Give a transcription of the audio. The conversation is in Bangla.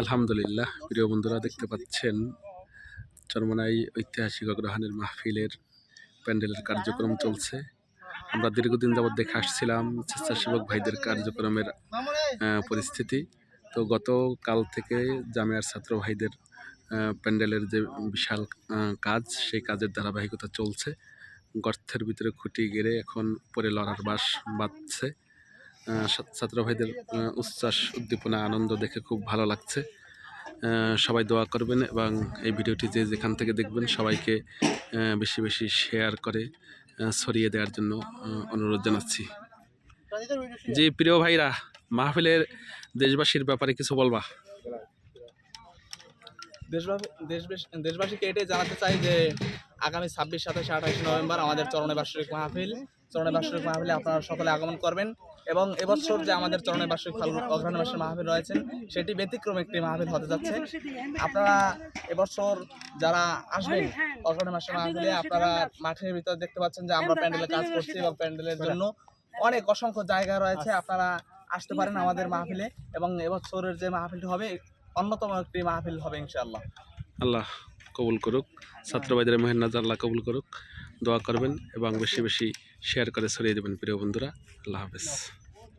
আলহামদুলিল্লাহ, প্রিয় বন্ধুরা দেখতে পাচ্ছেন চরমনাই ঐতিহাসিক অগ্রহায়ণের মাহফিলের প্যান্ডেলের কার্যক্রম চলছে। আমরা দীর্ঘদিন যাবৎ দেখে আসছিলাম স্বেচ্ছাসেবক ভাইদের কার্যক্রমের পরিস্থিতি। তো গতকাল থেকে জামিয়ার ছাত্র ভাইদের প্যান্ডেলের যে বিশাল কাজ, সেই কাজের ধারাবাহিকতা চলছে। গর্তের ভিতরে খুঁটি গেড়ে এখন পরে লড়ার বাস বাঁধছে। ছাত্র ভাইদের উচ্ছ্বাস, উদ্দীপনা, আনন্দ দেখে খুব ভালো লাগছে। সবাই দোয়া করবেন এবং এই ভিডিওটি যে যেখান থেকে দেখবেন সবাইকে বেশি বেশি শেয়ার করে ছড়িয়ে দেওয়ার জন্য অনুরোধ জানাচ্ছি। জি, প্রিয় ভাইরা, মাহফিলের দেশবাসীর ব্যাপারে কিছু বলবা? দেশবাসী দেশবাসী দেশবাসীকে এটাই জানাতে চাই যে, আগামী ছাব্বিশ, সাতাশ, আঠাশ নভেম্বর আমাদের চরণে বার্ষিক মাহফিল। চরণে বার্ষিক মাহফিলে আপনারা সকলে আগমন করবেন। এবং এবছর যে আমাদের চরণে বার্ষিক অগ্রহণ মাসের মাহফিল রয়েছেন সেটি ব্যতিক্রম একটি মাহফিল হতে যাচ্ছে। আপনারা এবছর যারা আসবেন অগ্রহণ মাসের মাহফিলে, আপনারা মাঠের ভিতর দেখতে পাচ্ছেন যে আমরা প্যান্ডেলে কাজ করছি এবং প্যান্ডেলের জন্য অনেক অসংখ্য জায়গা রয়েছে। আপনারা আসতে পারেন আমাদের মাহফিলে এবং এবছরের যে মাহফিলটি হবে, অন্যতম একটি মাহফিল হবে ইনশাআল্লাহ। আল্লাহ কবুল করুক। ছাত্র ভাইদের মেহনাজ আল্লাহ কবুল করুক। দোয়া করবেন এবং বেশি বেশি শেয়ার করে ছড়িয়ে দেবেন প্রিয় বন্ধুরা। আল্লাহ হাফেজ।